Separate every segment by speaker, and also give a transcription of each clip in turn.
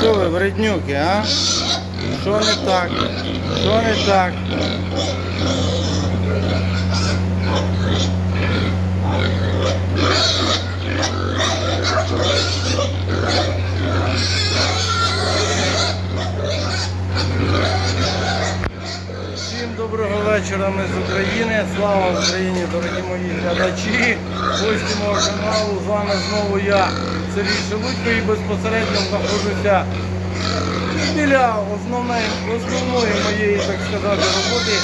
Speaker 1: Що ви, вреднюки, а? Що не так? Що не так? Слава Україні, дорогі мої глядачі, гості мого каналу. З вами знову я, Сергій Шелудько, і безпосередньо знаходжуся біля основної, основної моєї, так сказати, роботи,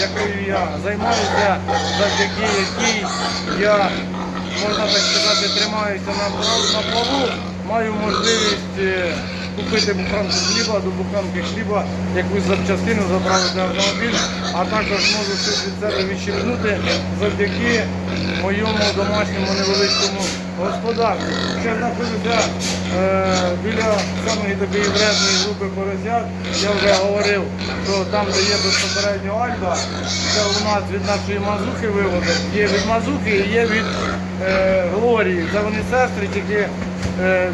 Speaker 1: якою я займаюся, завдяки якій я, можна так сказати, тримаюся на, плав- на плаву, маю можливість е, купити буханку хліба, до буханки хліба, якусь запчастину заправити автомобіль, а також можу щось від себе відщепнути завдяки моєму домашньому невеличкому господарству. Ще знаходжуся е, біля самої такої вредної групи поросят. Я вже говорив, що там, де є безпосередньо Альба, це у нас від нашої мазухи виводок. Є від мазухи і є від е, Глорії. Це вони сестри, тільки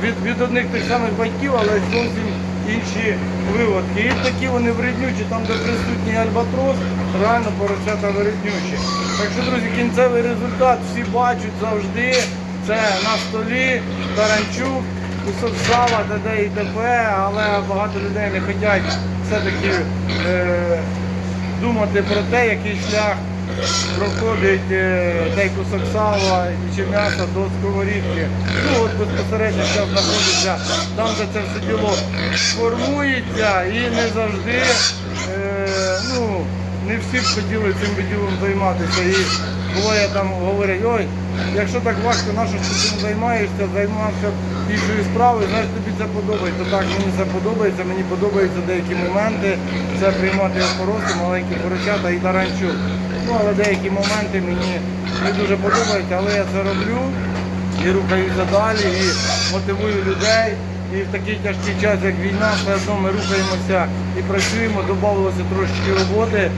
Speaker 1: від, від одних тих самих батьків, але зовсім інші виводки. І такі вони вреднючі, там, де присутній альбатрос, реально поросята вреднючі. Так що, друзі, кінцевий результат всі бачать завжди. Це на столі, таранчук, кусок сала, т.д. і т.п., але багато людей не хочуть все-таки е, думати про те, який шлях проходить е, той кусок сала чи м'яса до сковорідки. Ну от безпосередньо зараз знаходиться там, де це все діло формується і не завжди е, ну, не всі б хотіли цим би ділом займатися. І буває там говорять, ой, якщо так важко, на що цим займаєшся, займався іншою справою, значить тобі це подобається. Так, мені це подобається, мені подобаються деякі моменти, це приймати опороси, маленькі поросята і таранчук. Ну, але деякі моменти мені не дуже подобаються, але я це роблю і рухаюся далі, і мотивую людей. І в такий тяжкий час, як війна, все одно ми рухаємося і працюємо, додавалося трошечки роботи.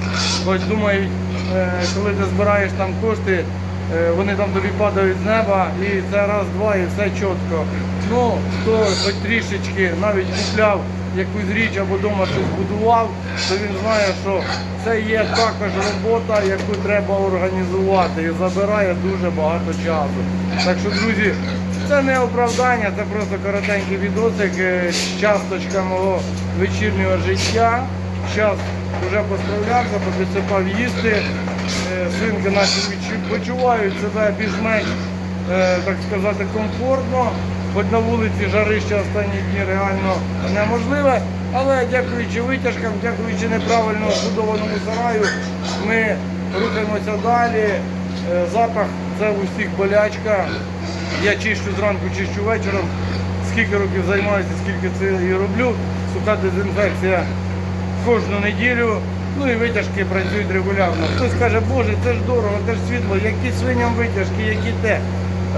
Speaker 1: Хоч думають, е, коли ти збираєш там кошти, е, вони там тобі падають з неба, і це раз-два, і все чітко. Ну, хто хоч трішечки навіть купляв якусь річ або вдома щось будував, то він знає, що це є також робота, яку треба організувати і забирає дуже багато часу. Так що, друзі, це не оправдання, це просто коротенький відосик, е, часточка мого вечірнього життя. Зараз вже посправлявся, попідсипав їсти. Е, Свинки наші почувають себе більш-менш, е, так сказати, комфортно. Хоч на вулиці жарище останні дні реально неможливе, але дякуючи витяжкам, дякуючи неправильно збудованому сараю, ми рухаємося далі. Е, Запах це у всіх болячка. Я чищу зранку, чищу вечором. Скільки років займаюся, скільки це і роблю. Суха дезінфекція кожну неділю. Ну і витяжки працюють регулярно. Хтось каже, боже, це ж дорого, це ж світло, які свиням витяжки, які те.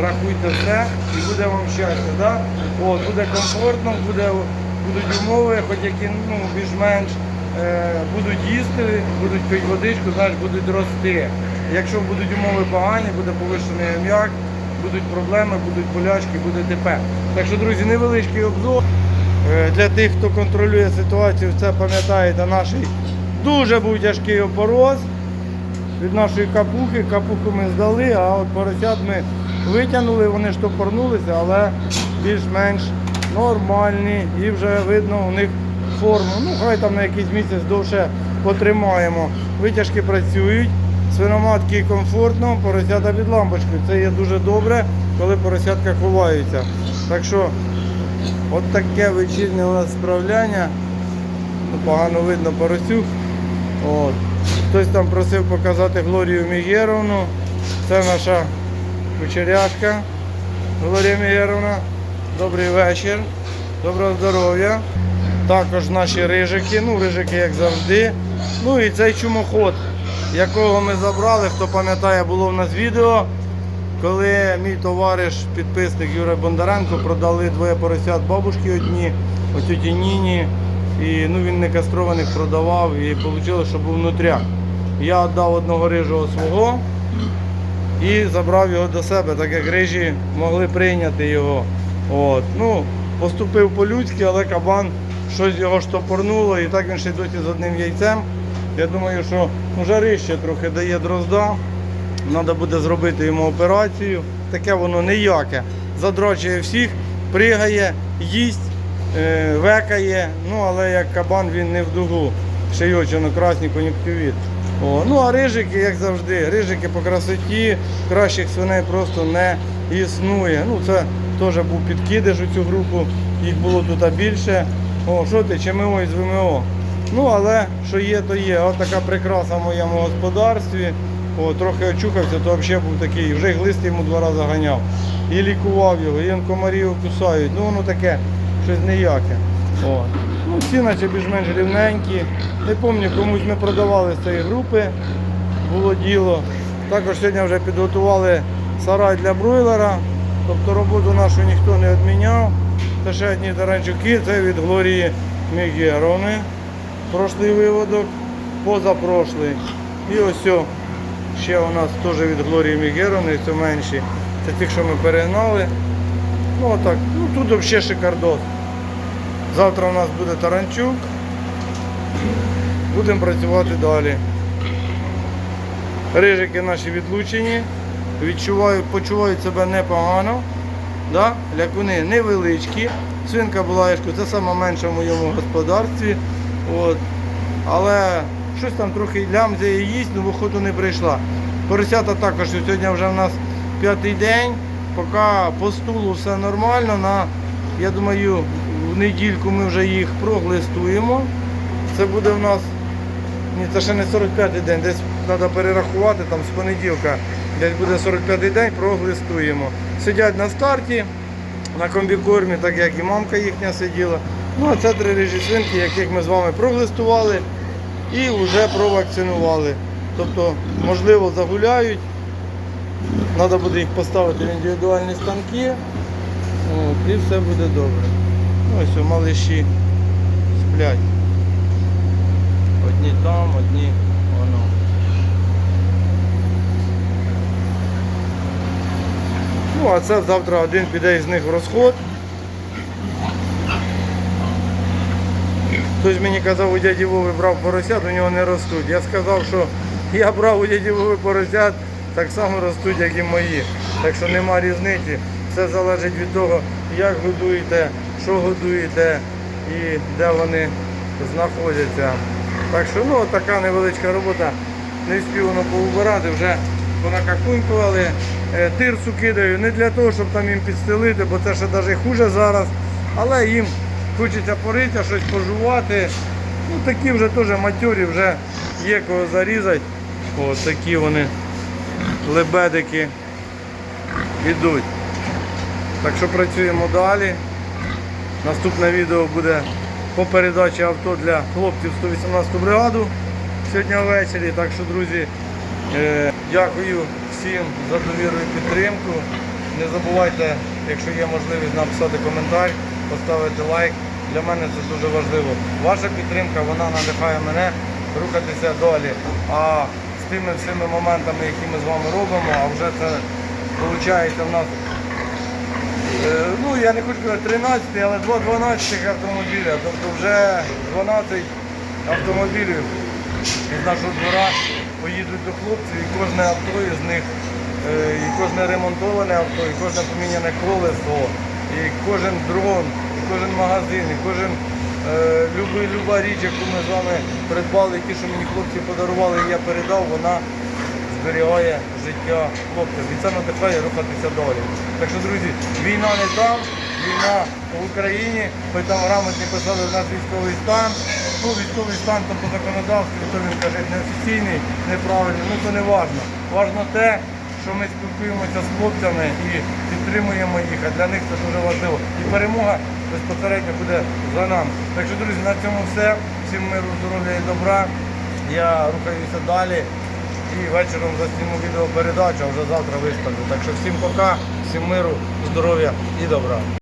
Speaker 1: Рахуйте все і буде вам щастя. Да? От, буде комфортно, буде, будуть умови, хоч які ну, більш-менш е, будуть їсти, будуть пити водичку, знаєш, будуть рости. Якщо будуть умови погані, буде повищений ам'як, будуть проблеми, будуть болячки, буде ТП. Так що, друзі, невеличкий обзор. Е, Для тих, хто контролює ситуацію, це пам'ятаєте, наш дуже був тяжкий опороз від нашої капухи. Капуху ми здали, а от поросят ми витягнули, вони штопорнулися, але більш-менш нормальні і вже видно у них форму. Ну, хай там на якийсь місяць довше потримаємо. Витяжки працюють, свиноматки комфортно, поросята під лампочкою. Це є дуже добре, коли поросятка ховаються. Так що От таке вечірнє у нас справляння. Ну, Погано видно поросюк. От. Хтось там просив показати Глорію Мігєровну. Це наша кучеряшка. Глорія Мігєровна. Добрий вечір. Доброго здоров'я. Також наші рижики, ну рижики як завжди. Ну і цей чумоход, якого ми забрали, хто пам'ятає, було в нас відео. Коли мій товариш, підписник Юрій Бондаренко, продали двоє поросят бабушки одні, у тіті Ніні І ну, він не кастрованих продавав і вийшло, що був нутряк. Я віддав одного рижого свого і забрав його до себе, так як рижі могли прийняти його. От. Ну, поступив по-людськи, але кабан щось його штопорнуло, і так він ще й досі з одним яйцем. Я думаю, що ну, жарище трохи дає дрозда. Треба буде зробити йому операцію. Таке воно ніяке. Задрочує всіх, пригає, їсть, е, векає. Ну, але як кабан він не в дугу. Ще й очі на красні кон'юнктивіт. О, ну а рижики, як завжди, рижики по красоті, кращих свиней просто не існує. Ну це теж був підкидиш у цю групу, їх було тут більше. О, що ти, ЧМО із ВМО. Ну, але що є, то є. От така прикраса в моєму господарстві. О, трохи очухався, то взагалі був такий, вже глист йому два рази ганяв. І лікував його, і комарів кусають. Ну воно таке, щось ніяке. О. Ну, ці наче більш-менш рівненькі. Не пам'ятаю, комусь ми продавали з цієї групи, було діло. Також сьогодні вже підготували сарай для бройлера. Тобто роботу нашу ніхто не відміняв. Це ще одні таранчуки, це від Глорії Мігеровни. Прошлий виводок, позапрошлий. І ось о, ще у нас теж від Глорії Мігеровни, це менші. Це ті, що ми перегнали. Ну отак, ну тут взагалі шикардос. Завтра у нас буде таранчук. Будемо працювати далі. Рижики наші відлучені, відчувають, почувають себе непогано. Да? Лякуни невеличкі. Свинка Булаєшко це саме менше в моєму господарстві. От. Але щось там трохи лямзя і їсть, але в охоту не прийшла. Поросята також сьогодні вже в нас п'ятий день. Поки по стулу все нормально. На, я думаю, в недільку ми вже їх проглистуємо. Це буде в нас ні, це ще не 45-й день, десь треба перерахувати там з понеділка. Десь буде 45-й день, проглистуємо. Сидять на старті, на комбікормі, так як і мамка їхня сиділа. Ну а це три рижі свинки, яких ми з вами проглистували і вже провакцинували. Тобто, можливо, загуляють. Треба буде їх поставити в індивідуальні станки. От, і все буде добре. Ну, ось о, малиші сплять. Одні там, одні воно. Ну, а це завтра один піде із них в розход. Хтось мені казав, у дяді Вови брав поросят, у нього не ростуть. Я сказав, що я брав у дяді Вови поросят, так само ростуть, як і мої. Так що нема різниці. Все залежить від того, як годуєте, що годуєте і де вони знаходяться. Так що ну, така невеличка робота. Не воно поубирати, вже понакакунькували. Е, Тирсу кидаю не для того, щоб там їм підстелити, бо це ще навіть хуже зараз. Але їм хочеться поритися, щось пожувати. Ну такі вже теж матьорі, вже є кого зарізати. Ось такі вони лебедики ідуть. Так що працюємо далі. Наступне відео буде по передачі авто для хлопців 118 бригаду сьогодні ввечері. Так що, друзі, е, дякую всім за довіру і підтримку. Не забувайте, якщо є можливість, написати коментар, поставити лайк. Для мене це дуже важливо. Ваша підтримка вона надихає мене рухатися далі. А з тими всіми моментами, які ми з вами робимо, а вже це виходить в нас Ну, я не хочу сказати 13, але 2 12 автомобіля. Тобто вже 12 автомобілів із нашого двора поїдуть до хлопців і кожне авто із них, е, і кожне ремонтоване авто, і кожне поміняне колесо, і кожен дрон, і кожен магазин, і кожен е, люба, річ, яку ми з вами придбали, і ті, що мені хлопці подарували, я передав, вона зберігає життя хлопців. І це надихає рухатися далі. Так що, друзі, війна не там, війна в Україні. Ми там грамотні писали в нас військовий стан. Ну, військовий стан там по законодавству, то він каже, неофіційний, неправильний, ну це не важно. Важно те, що ми спілкуємося з хлопцями і підтримуємо їх, а для них це дуже важливо. І перемога безпосередньо буде за нами. Так що, друзі, на цьому все. Всім миру, здоров'я і добра. Я рухаюся далі. І вечором засніму відеопередачу, а вже завтра виставлю. Так що всім пока, всім миру, здоров'я і добра.